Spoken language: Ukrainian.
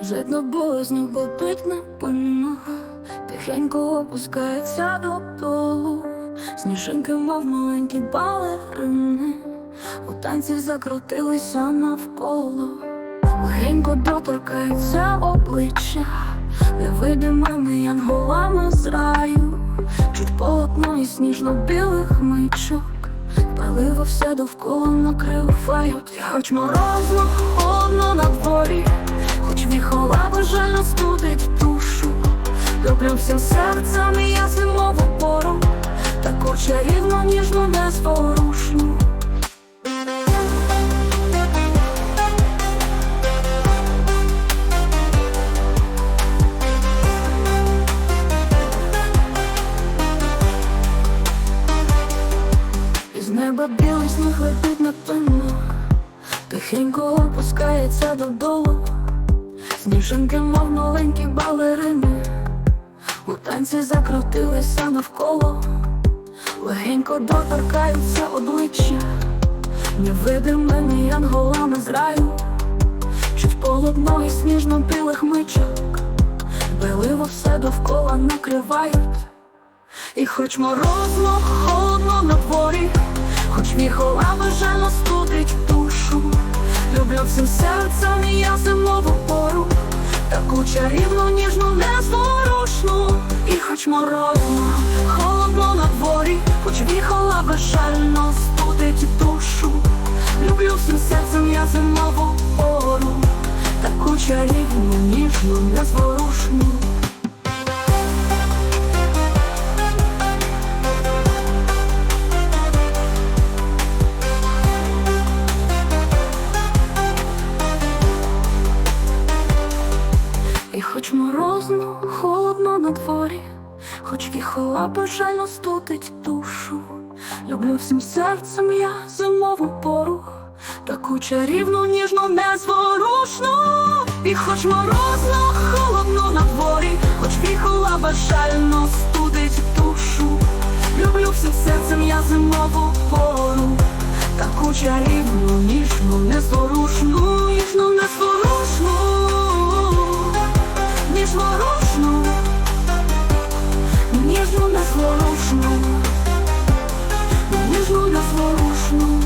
Жадно боязнь болтить на пильно, тихенько опускається додолу, сніжинки, мов маленькі балерини, у танці закрутилися навколо, легенько доторкається обличчя, невидимими янголами з раю, чуть полотно із сніжно-білих мичок. Паливо все довкола накривають, І хоч морозно, холодно на дворі, хоч віхола бажально студить душу. Люблю всім серцем і я зимову пору, таку чарівну, ніжну, незворушну. Із неба білий сніг летить на пину, тихенько опускається додолу, сніжинки, мов маленькі балерини, у танці закрутилися навколо, легенько доторкаються обличчя, невидимими янголами з раю, чуть полотно із сніжно-білих мичок, Беливо все довкола накривають. І хоч морозно, холодно на дворі, хоч віхола бажано студить душу, люблю всім серцем і я зимову пору, таку чарівну, ніжну, незворушну, і хоч морозно, холодно на дворі, хоч віхола безжально студить душу, люблю всім серцем я зимову пору, таку чарівну, ніжну, незворушну. Морозно, холодно на дворі, хоч віхола бажально студить душу, люблю всім серцем я зимову пору, таку чарівну, ніжну, незворушну, і хоч морозно, холодно на дворі, хоч віхола бажально студить душу, люблю всім серцем я зимову пору, таку чарівну, ніжну, незворушну, ніжну на сворушну, ніжну на сворушну.